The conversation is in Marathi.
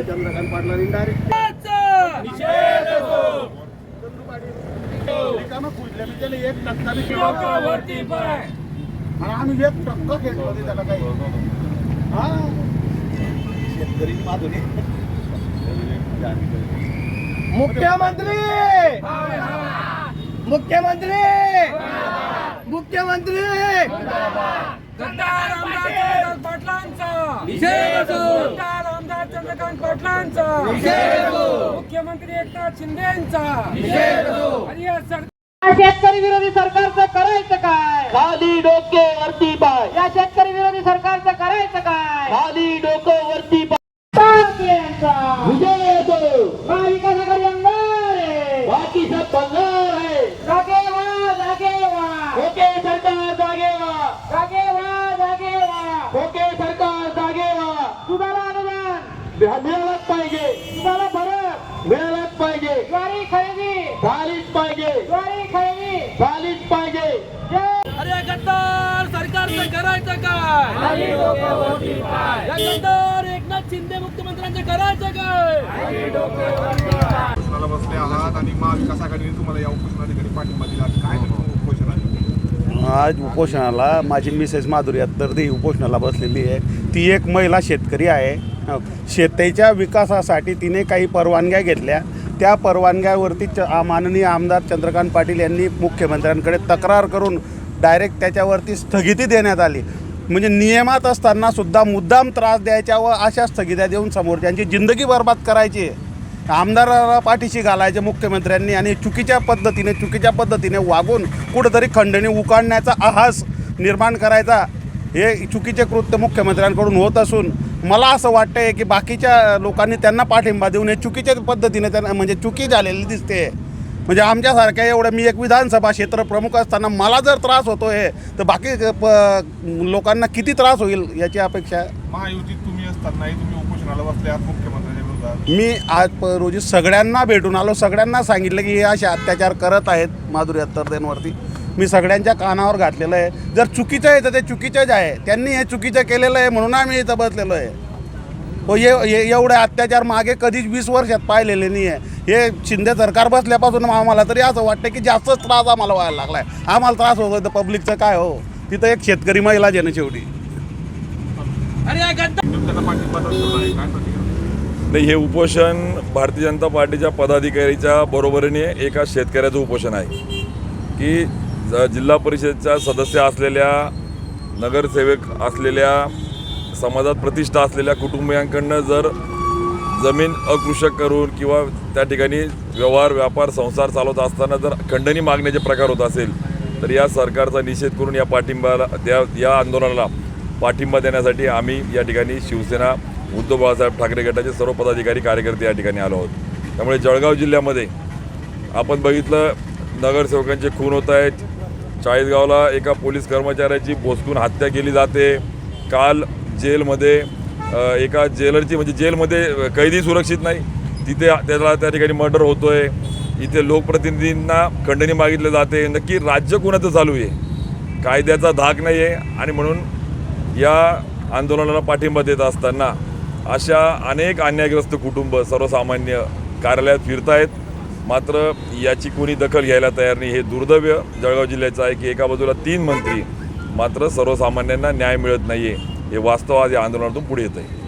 चंद्रकांत पाटलांनी डायरेक्ट रिकामं कुजल्या मी त्याला एक टक्का बी केला. आणि आम्ही एक टक्का घेतलो नाही त्याला काही हा शेतकरी माधुरी मुख्यमंत्री! मुख्यमंत्री मुख्यमंत्री आमदार चंद्रकांत पाटलांचा गद्दार आमदार चंद्रकांत पाटलांचा! मुख्यमंत्री एकनाथ शिंदेचा! आणि या सरकार शेतकरी विरोधी सरकारचं करायचं काय? खाली डोके वरती पाय. या शेतकरी विरोधी सरकारचं करायचं काय? खाली डोकं वरती पाय. पाटीलचा विजय येतो. महाविकासाकडे अंगार आहे. बाकी सब मिळालंच पाहिजे. दुधाला फरक मिळालंच पाहिजे. ज्वारी खरेदी. झालीच पाहिजे. ज्वारी खरेदी. झालीच पाहिजे. अरे गद्दार सरकारचं करायचं काय? या गद्दार एकनाथ शिंदे मुख्यमंत्र्यांचं करायचं काय? उपोषणाला बसले आहात आणि महाविकास आघाडीने तुम्हाला या उपोषणा ठिकाणी पाठिंबा दिला. काय नेमकं उपोषण आहे आज उपोषणाला माझी मिसेस माधुरी तर ती उपोषणाला बसलेली आहे. ती एक महिला शेतकरी आहे. शेतीच्या विकासासाठी तिने काही परवानग्या घेतल्या. त्या परवानग्यावरती च माननीय आमदार चंद्रकांत पाटील यांनी मुख्यमंत्र्यांकडे तक्रार करून डायरेक्ट त्याच्यावरती स्थगिती देण्यात आली. म्हणजे नियमात असताना सुद्धा मुद्दाम त्रास द्यायच्या व अशा स्थगित्या देऊन समोरच्यांची जिंदगी बर्बाद करायची. आमदाराला पाठीशी घालायचे मुख्यमंत्र्यांनी आणि चुकीच्या पद्धतीने चुकीच्या पद्धतीने वागून कुठंतरी खंडणी उकाडण्याचा आहास निर्माण करायचा हे चुकीचे कृत्य मुख्यमंत्र्यांकडून होत असून मला असं वाटतंय की बाकीच्या लोकांनी त्यांना पाठिंबा देऊन हे चुकीच्या पद्धतीने त्यांना म्हणजे चुकी झालेली दिसते. म्हणजे आमच्यासारख्या एवढं मी एक विधानसभा क्षेत्र प्रमुख असताना मला जर त्रास होतो आहे तर बाकी प लोकांना किती त्रास होईल याची अपेक्षा? आहे महायुतीत तुम्ही असतानाही तुम्ही उपोषणाला बसले आहात मुख्यमंत्र्यांच्या विरोधात. मी आज रोजी सगळ्यांना भेटून आलो सगळ्यांना सांगितलं की हे असे अत्याचार करत आहेत माधुरी अत्तरदेंवरती मी सगळ्यांच्या कानावर घातलेलं आहे. जर चुकीचं आहे तर ते चुकीचंच आहे. त्यांनी हे चुकीचं केलेलं आहे म्हणून आम्ही इथं बसलेलो आहे. हो ये एवढे अत्याचार मागे कधीच वीस वर्षात पाहिलेले नाही आहे हे शिंदे सरकार बसल्यापासून आम्हाला तरी असं वाटतं की जास्तच त्रास आम्हाला व्हायला लागला आहे आम्हाला त्रास होतो तर पब्लिकचं काय हो? तिथं एक शेतकरी आहे ना शेवटी. नाही हे उपोषण भारतीय जनता पार्टीच्या पदाधिकारीच्या बरोबरीने एका शेतकऱ्याचं उपोषण आहे. की जिल्हा परिषदच्या सदस्य असलेल्या नगरसेवक असलेल्या समाजात प्रतिष्ठा असलेल्या कुटुंबियांकडनं जर जमीन अकृषक करून किंवा त्या ठिकाणी व्यवहार व्यापार संसार चालवत असताना जर खंडणी मागण्याचे प्रकार होत असेल तर या सरकारचा निषेध करून या पाठिंबाला त्या या आंदोलनाला पाठिंबा देण्यासाठी आम्ही या ठिकाणी शिवसेना उद्धव बाळासाहेब ठाकरे गटाचे सर्व पदाधिकारी कार्यकर्ते या ठिकाणी आलो आहोत. त्यामुळे जळगाव जिल्ह्यामध्ये आपण बघितलं नगरसेवकांचे खून होत आहेत चाळीसगावला एका पोलीस कर्मचाऱ्याची बोचकून हत्या केली जाते. काल जेलमध्ये एका जेलरची म्हणजे जेलमध्ये कैदी सुरक्षित नाही. तिथे त्याला त्या ठिकाणी मर्डर होतो आहे इथे लोकप्रतिनिधींना खंडणी मागितले जाते. नक्की राज्य कुणाचं चालू आहे? कायद्याचा धाक नाही आहे आणि म्हणून या आंदोलनाला पाठिंबा देत असताना अशा अनेक अन्यायग्रस्त कुटुंब सर्वसामान्य कार्यालयात फिरतायत. मात्र याची कोणी दखल घ्यायला तयार नाही. हे दुर्दैव्य जळगाव जिल्ह्याचं आहे की एका बाजूला तीन मंत्री मात्र सर्वसामान्यांना न्याय मिळत नाही आहे हे वास्तव आज या आंदोलनातून पुढे येत आहे